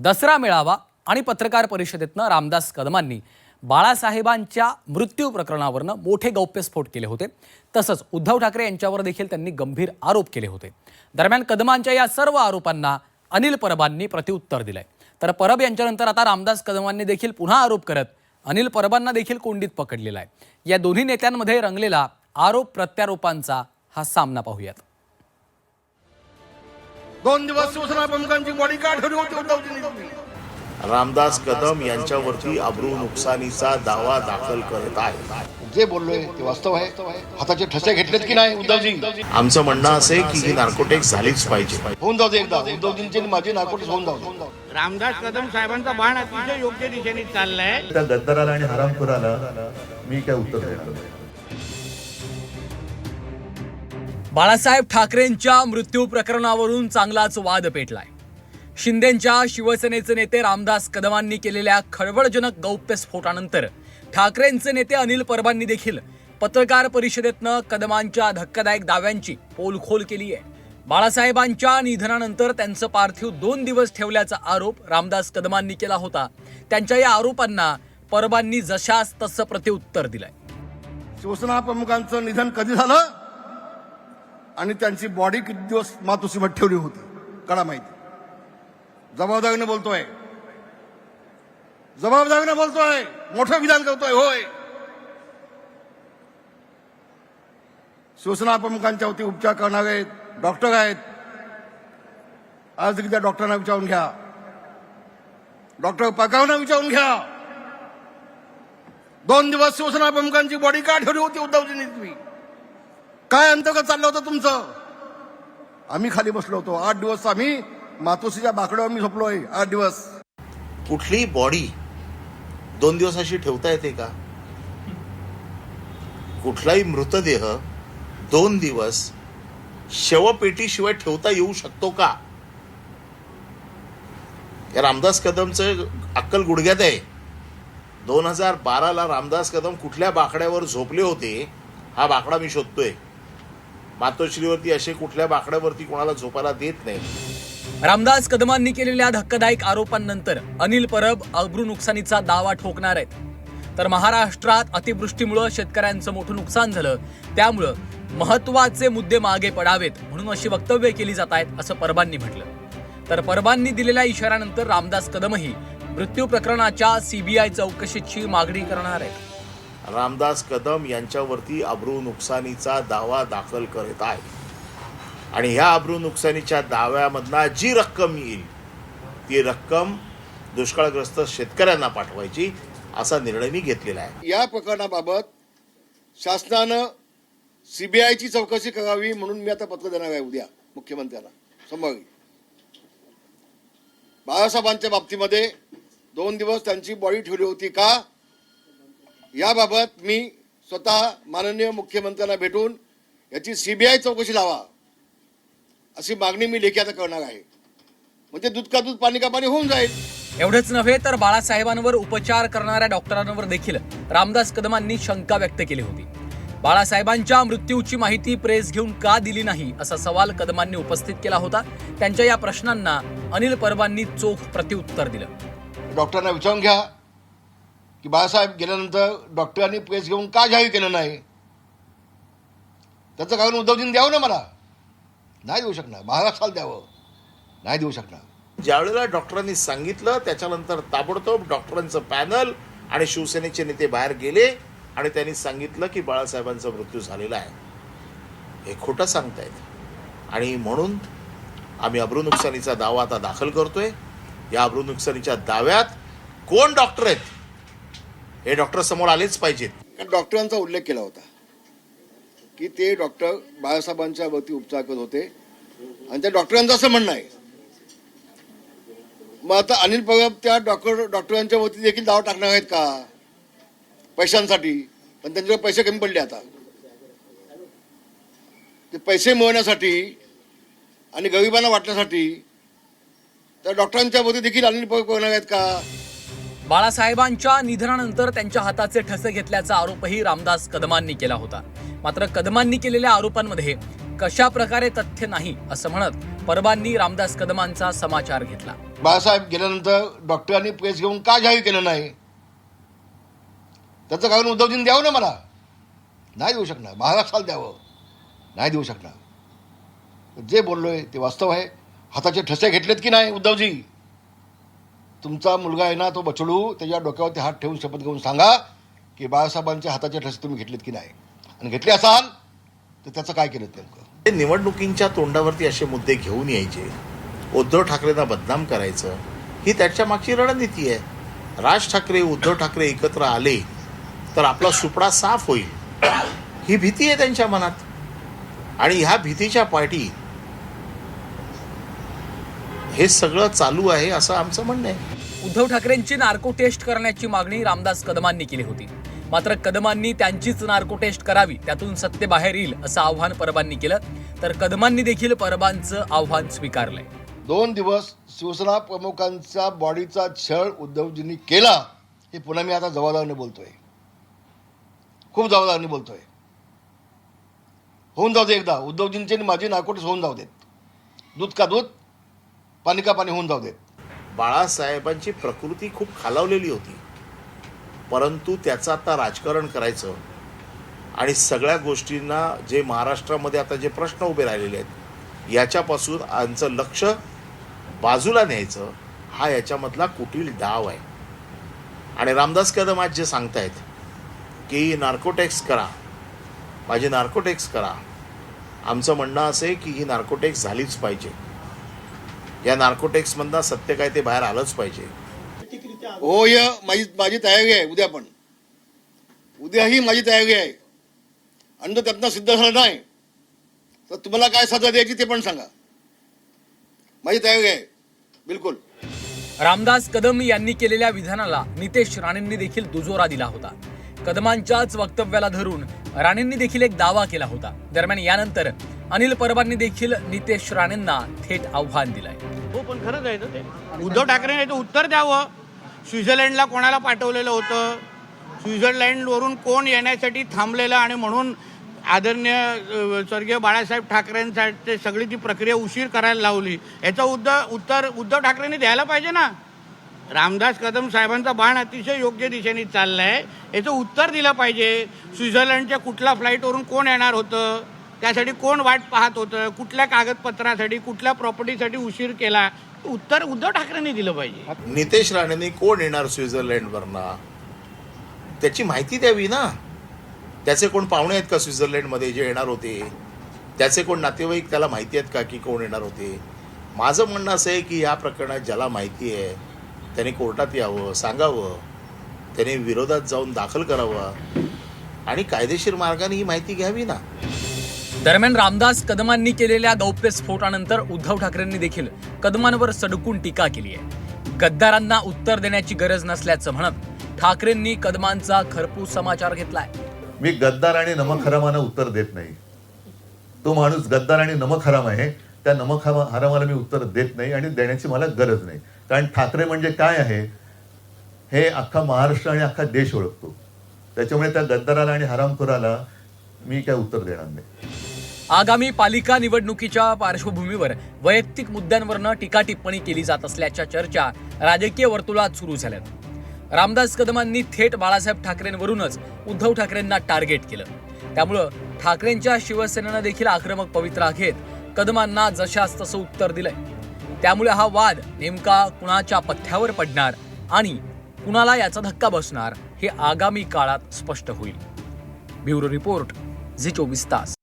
दसरा मेळावा आणि पत्रकार परिषदेतनं रामदास कदमांनी बाळासाहेबांच्या मृत्यू प्रकरणावरनं मोठे गौप्यस्फोट केले होते. तसंच उद्धव ठाकरे यांच्यावर देखील त्यांनी गंभीर आरोप केले होते. दरम्यान कदमांच्या या सर्व आरोपांना अनिल परबांनी प्रत्युत्तर दिलंय. तर परब यांच्यानंतर आता रामदास कदमांनी देखील पुन्हा आरोप करत अनिल परबांना देखील कोंडीत पकडलेला आहे. या दोन्ही नेत्यांमध्ये रंगलेला आरोप प्रत्यारोपांचा हा सामना पाहूयात. दोन दिवस शिवसेना प्रमुखांची बॉडी का ठेवली होती तुम्ही. रामदास कदम यांच्यावरती अब्रू नुकसानीचा दावा दाखल करत आहे. जे बोललोय ते वास्तव आहे. हाताचे ठसे घेतलेत की नाही उद्धवजी? आमचं म्हणणं असं आहे की ही नार्कोटेक्स झालीच पाहिजे. होऊन जाऊ दे एकदा. उद्धवजींचे माझे नागपूर होऊन जाऊ दे. रामदास कदम साहेबांचा बाण अतिशय योग्य दिशेने चाललाय. त्या गद्दाराला आणि हरामखोराला मी काय उत्तर देणार बाळासाहेब ठाकरेंच्या मृत्यू प्रकरणावरून चांगलाच वाद पेटलाय. शिंदेच्या शिवसेनेचे नेते रामदास कदमांनी केलेल्या खळबळजनक गौप्यस्फोटानंतर ठाकरेंचे नेते अनिल परबांनी देखील पत्रकार परिषदेतनं कदमांच्या धक्कादायक दाव्यांची पोलखोल केली आहे. बाळासाहेबांच्या निधनानंतर त्यांचं पार्थिव दोन दिवस ठेवल्याचा आरोप रामदास कदमांनी केला होता. त्यांच्या या आरोपांना परबांनी जशास तसं प्रत्युत्तर दिलंय. शिवसेना प्रमुखांचं निधन कधी झालं? आणि त्यांची बॉडी किती दिवस मातोसीमत ठेवली होती? कळा माहिती. जबाबदारीने बोलतोय. जबाबदारीने बोलतोय. मोठं विधान करतोय होय. शिवसेना प्रमुखांच्या वती उपचार करणारे डॉक्टर आहेत. आज त्या डॉक्टरांना विचारून घ्या. डॉक्टर पकावना विचारून घ्या. दोन दिवस शिवसेना प्रमुखांची बॉडी का ठेवली होती उद्धवजींनी तुम्ही? काय अंतर्गत चाललं होतं तुमचं? आम्ही खाली बसलो होतो. आठ दिवस आम्ही मातोश्रीच्या बाकड्यावर मी आहे आठ दिवस. कुठली बॉडी दोन दिवस अशी ठेवता येते का? कुठलाही मृतदेह दोन दिवस शवपेटीशिवाय ठेवता येऊ शकतो का? या रामदास कदमचं अक्कल गुडघ्यात आहे. दोन हजार बाराला रामदास कदम कुठल्या बाकड्यावर झोपले होते हा बाकडा मी शोधतोय. मातोश्रीवरती असे कुठल्या बाकड्यावरती कोणाला झोपायला देत नाही. रामदास कदमांनी केलेल्या धक्कादायक आरोपांनंतर अनिल परब अब्रू नुकसानीचा दावा ठोकणार आहेत. तर महाराष्ट्रात अतिवृष्टीमुळं शेतकऱ्यांचं मोठं नुकसान झालं. त्यामुळं महत्त्वाचे मुद्दे मागे पडावेत म्हणून अशी वक्तव्य केली जात आहेत असं परबांनी म्हटलं. तर परबांनी दिलेल्या इशाऱ्यानंतर रामदास कदमही मृत्यू प्रकरणाच्या सीबीआय चौकशीची मागणी करणार आहेत. रामदास कदम यांच्यावरती अब्रू नुकसानीचा दावा दाखल करत आहे. आणि ह्या अब्रू नुकसानीच्या दाव्यामधना जी रक्कम येईल ती रक्कम दुष्काळग्रस्त शेतकऱ्यांना पाठवायची असा निर्णय मी घेतलेला आहे. या प्रकरणाबाबत शासनानं सीबीआयची चौकशी करावी म्हणून मी आता पत्र देणार आहे उद्या मुख्यमंत्र्यांना. संभावी बाळासाहेबांच्या बाबतीमध्ये दोन दिवस त्यांची बॉडी ठेवली होती का? याबाबत मी स्वतः माननीय मुख्यमंत्र्यांना भेटून याची सीबीआय चौकशी लावा अशी मागणी मी लेखी आता करणार आहे. म्हणजे दूध का दूध पाणी का पाणी होऊन जाईल. एवढंच नव्हे तर बाळासाहेबांवर उपचार करणाऱ्या डॉक्टरांवर देखील रामदास कदमांनी शंका व्यक्त केली होती. बाळासाहेबांच्या मृत्यूची माहिती प्रेस घेऊन का दिली नाही असा सवाल कदमांनी उपस्थित केला होता. त्यांच्या या प्रश्नांना अनिल परबांनी चोख प्रत्युत्तर दिलं. डॉक्टरांना विचारून घ्या की बाळासाहेब गेल्यानंतर डॉक्टरांनी प्रेस घेऊन का जाहीर केलं नाही? त्याचं कारण उद्धवजींनी द्यावं ना मला. नाही देऊ शकणार. महाराष्ट्राला द्यावं. नाही देऊ शकणार. ज्यावेळेला डॉक्टरांनी सांगितलं त्याच्यानंतर ताबडतोब डॉक्टरांचं पॅनल आणि शिवसेनेचे नेते बाहेर गेले आणि त्यांनी सांगितलं की बाळासाहेबांचा मृत्यू झालेला आहे. हे खोटं सांगतायत. आणि म्हणून आम्ही अब्रू नुकसानीचा दावा आता दाखल करतोय. या अब्रू नुकसानीच्या दाव्यात कोण डॉक्टर आहेत? हे डॉक्टर समोर आलेच पाहिजेत. डॉक्टरांचा उल्लेख केला होता की ते डॉक्टर बाळासाहेबांच्या वरती उपचार करत होते. आणि त्या डॉक्टरांचं असं म्हणणं आहे. मग आता अनिल परब त्या डॉक्टर डॉक्टरांच्या वरती देखील दावा टाकणार आहेत का? पैशांसाठी. पण त्यांच्याकडे पैसे कमी पडले आता. ते पैसे मिळवण्यासाठी आणि गरिबांना वाटण्यासाठी त्या डॉक्टरांच्या वरती देखील अनिल परब करणार आहेत का? बाळासाहेबांच्या निधनानंतर त्यांच्या हाताचे ठसे घेतल्याचा आरोपही रामदास कदमांनी केला होता. मात्र कदमांनी केलेल्या आरोपांमध्ये कशा प्रकारे तथ्य नाही असं म्हणत परबांनी रामदास कदमांचा समाचार घेतला. बाळासाहेब गेल्यानंतर डॉक्टरांनी प्रेस घेऊन का जाहीर केलं नाही? त्याचं कारण उद्धवजींनी द्यावं ना मला? नाही देऊ शकणार. महाराष्ट्राला द्यावं. नाही देऊ शकणार. जे बोललोय ते वास्तव आहे. हाताचे ठसे घेतलेत की नाही उद्धवजी? तुमचा मुलगा आहे ना तो बचडू त्याच्या डोक्यावरती हात ठेवून शपथ घेऊन सांगा की बाळासाहेबांच्या हाताचे ठसे तुम्ही घेतलेत की नाही. आणि घेतले असाल तर त्याचं काय केलं नेमकं? ते निवडणुकींच्या तोंडावरती असे मुद्दे घेऊन यायचे. उद्धव ठाकरेंना बदनाम करायचं. ही त्याच्या मागची रणनीती आहे. राज ठाकरे उद्धव ठाकरे एकत्र आले तर आपला सुपडा साफ होईल. ही भीती आहे त्यांच्या मनात. आणि ह्या भीतीच्या पाठी हे सगळं चालू आहे असं आमचं म्हणणं आहे. उद्धव ठाकरेंची नार्को टेस्ट करण्याची मागणी रामदास कदमांनी केली होती. मात्र कदमांनी त्यांचीच नार्को टेस्ट करावी त्यातून सत्य बाहेर येईल असं आव्हान परबांनी केलं. तर कदमांनी देखील परबांचं आव्हान स्वीकारलंय. दोन दिवस शिवसेना प्रमुखांचा बॉडीचा छळ उद्धवजींनी केला हे पुन्हा मी आता जबाबदारीने बोलतोय. खूप जबाबदारीने बोलतोय. होऊन जाऊ दे एकदा. उद्धवजींची आणि माझी नाकोटीस होऊन जाऊ देत. दूध का दूध पाणी का पाणी होऊन जाऊ देत. बाळासाहेबांची प्रकृती खूप खालावलेली होती. परंतु त्याचं आता राजकारण करायचं आणि सगळ्या गोष्टींना जे महाराष्ट्रामध्ये आता जे प्रश्न उभे राहिलेले आहेत याच्यापासून आमचं लक्ष बाजूला न्यायचं हा याच्यामधला कुटील डाव आहे. आणि रामदास कदम आज जे सांगतायत की नार्कोटेक्स करा. माझी नार्कोटेक्स करा. आमचं म्हणणं असं आहे की ही नार्कोटेक्स झालीच पाहिजे. या नार्कोटेक्समधनं सत्य काय ते बाहेर आलंच पाहिजे. हो य माझी माझी तयारी आहे उद्या पण. उद्याही माझी तयारी आहे. आणि जर त्यातनं सिद्ध झालं नाही तर तुम्हाला काय सजा द्यायची ते पण सांगा. माझी तयारी आहे बिलकुल. रामदास कदम यांनी केलेल्या विधानाला नितेश राणेंनी देखील दुजोरा दिला होता. कदमांच्याच वक्तव्याला धरून राणेंनी देखील एक दावा केला होता. दरम्यान यानंतर अनिल परबांनी देखील नितेश राणेंना थेट आव्हान दिलंय. हो पण खरंच आहे ना ते. उद्धव ठाकरे उत्तर द्यावं. स्वित्झर्लंडला कोणाला पाठवलेलं होतं? स्वित्झर्लंडवरून कोण येण्यासाठी थांबलेलं? आणि म्हणून आदरणीय स्वर्गीय बाळासाहेब ठाकरेंसाठी सगळी ती प्रक्रिया उशीर करायला लावली. याचं उद्धव उत्तर उद्धव ठाकरेंनी द्यायला पाहिजे ना? रामदास कदम साहेबांचा बाण अतिशय योग्य दिशेने चाललाय. याचं उत्तर दिलं पाहिजे. स्वित्झर्लंडच्या कुठल्या फ्लाईटवरून कोण येणार होतं? त्यासाठी कोण वाट पाहत होतं? कुठल्या कागदपत्रासाठी कुठल्या प्रॉपर्टीसाठी उशीर केला? उत्तर उद्धव ठाकरेंनी दिलं पाहिजे. नितेश राणेंनी कोण येणार स्वित्झर्लंडवरनं? त्याची माहिती द्यावी ना. त्याचे कोण पाहुणे आहेत का स्वित्झर्लंडमध्ये जे येणार होते? त्याचे कोण नातेवाईक त्याला माहिती आहेत का की कोण येणार होते? माझं म्हणणं असं आहे की या प्रकरणात ज्याला माहिती आहे त्याने कोर्टात यावं सांगावं त्याने विरोधात जाऊन दाखल करावं. आणि कायदेशीर मार्गाने ही माहिती घ्यावी ना. दरम्यान रामदास कदमांनी केलेल्या गौप्यस्फोटानंतर उद्धव ठाकरेंनी देखील कदमांवर सडकून टीका केली आहे. गद्दारांना उत्तर देण्याची गरज नसल्याचं म्हणत ठाकरेंनी कदमांचा खरपूस समाचार घेतलाय. मी गद्दार आणि नमक उत्तर देत नाही. तो माणूस गद्दार आणि नमखराम आहे त्या नमक हरामाला मी उत्तर देत नाही आणि देण्याची मला गरज नाही. कारण ठाकरे म्हणजे काय आहे? हे अख्खा महाराष्ट्र आणि अख्खा देश ओळखतो. त्याच्यामुळे त्या गद्दाराला आणि हरामखोराला मी काय उत्तर देणार नाही. आगामी पालिका निवडणुकीच्या पार्श्वभूमीवर वैयक्तिक मुद्द्यांवरनं टीका टिप्पणी केली जात असल्याच्या चर्चा राजकीय वर्तुळात सुरू झाल्यात. रामदास कदमांनी थेट बाळासाहेब ठाकरेंवरूनच उद्धव ठाकरेंना टार्गेट केलं. त्यामुळं ठाकरेंच्या शिवसेनेनं देखील आक्रमक पवित्रा घेत कदमांना जशास तसं उत्तर दिलंय. त्यामुळे हा वाद नेमका कुणाच्या पथ्यावर पडणार आणि कुणाला याचा धक्का बसणार हे आगामी काळात स्पष्ट होईल. ब्युरो रिपोर्ट झी चोवीस तास.